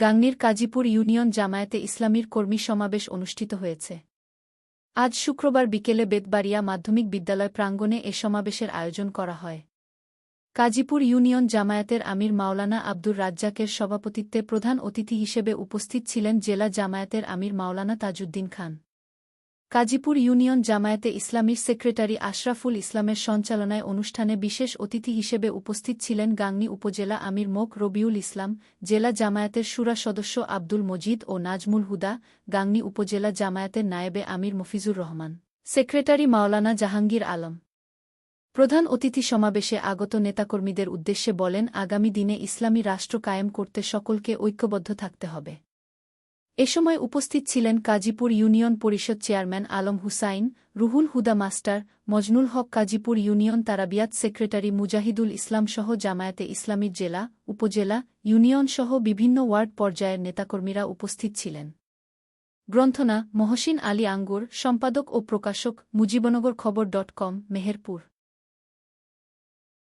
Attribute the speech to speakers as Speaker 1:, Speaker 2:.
Speaker 1: গাংনির Kazipur union জামায়াতে ইসলামীর কর্মী সমাবেশ অনুষ্ঠিত হয়েছে আজ শুক্রবার বিকেলে বেতবাড়িয়া মাধ্যমিক বিদ্যালয় প্রাঙ্গণে এ সমাবেশের আয়োজন করা হয় কাজীপুর ইউনিয়ন জামায়াতের আমির মাওলানা আব্দুর রাজ্জাকের সভাপতিত্বে প্রধান অতিথি হিসেবে উপস্থিত ছিলেন জেলা জামায়াতের আমির মাওলানা তাজউদ্দিন খান কাজীপুর ইউনিয়ন জামায়াতে ইসলামীর সেক্রেটারি আশরাফুল ইসলামের সঞ্চালনায় অনুষ্ঠানে বিশেষ অতিথি হিসেবে উপস্থিত ছিলেন গাংনী উপজেলা আমির মোক রবিউল ইসলাম জেলা জামায়াতের সুরা সদস্য আব্দুল মজিদ ও নাজমুল হুদা গাংনী উপজেলা জামায়াতের নায়েবে আমির মফিজুর রহমান সেক্রেটারি মাওলানা জাহাঙ্গীর আলম প্রধান অতিথি সমাবেশে আগত নেতাকর্মীদের উদ্দেশ্যে বলেন আগামী দিনে ইসলামী রাষ্ট্র কায়েম করতে সকলকে ঐক্যবদ্ধ থাকতে হবে এ সময় উপস্থিত ছিলেন কাজীপুর ইউনিয়ন পরিষদ chairman Alam Hossain Ruhul Huda master Majnul Haque Kazipur union তারাবিয়াত সেক্রেটারি মুজাহিদুল ইসলামসহ জামায়াতে ইসলামীর জেলা উপজেলা ইউনিয়নসহ বিভিন্ন ওয়ার্ড পর্যায়ের নেতাকর্মীরা উপস্থিত ছিলেন গ্রন্থনা মহসিন আলী আঙ্গুর সম্পাদক ও প্রকাশক মুজিবনগর খবর ডট কম মেহেরপুর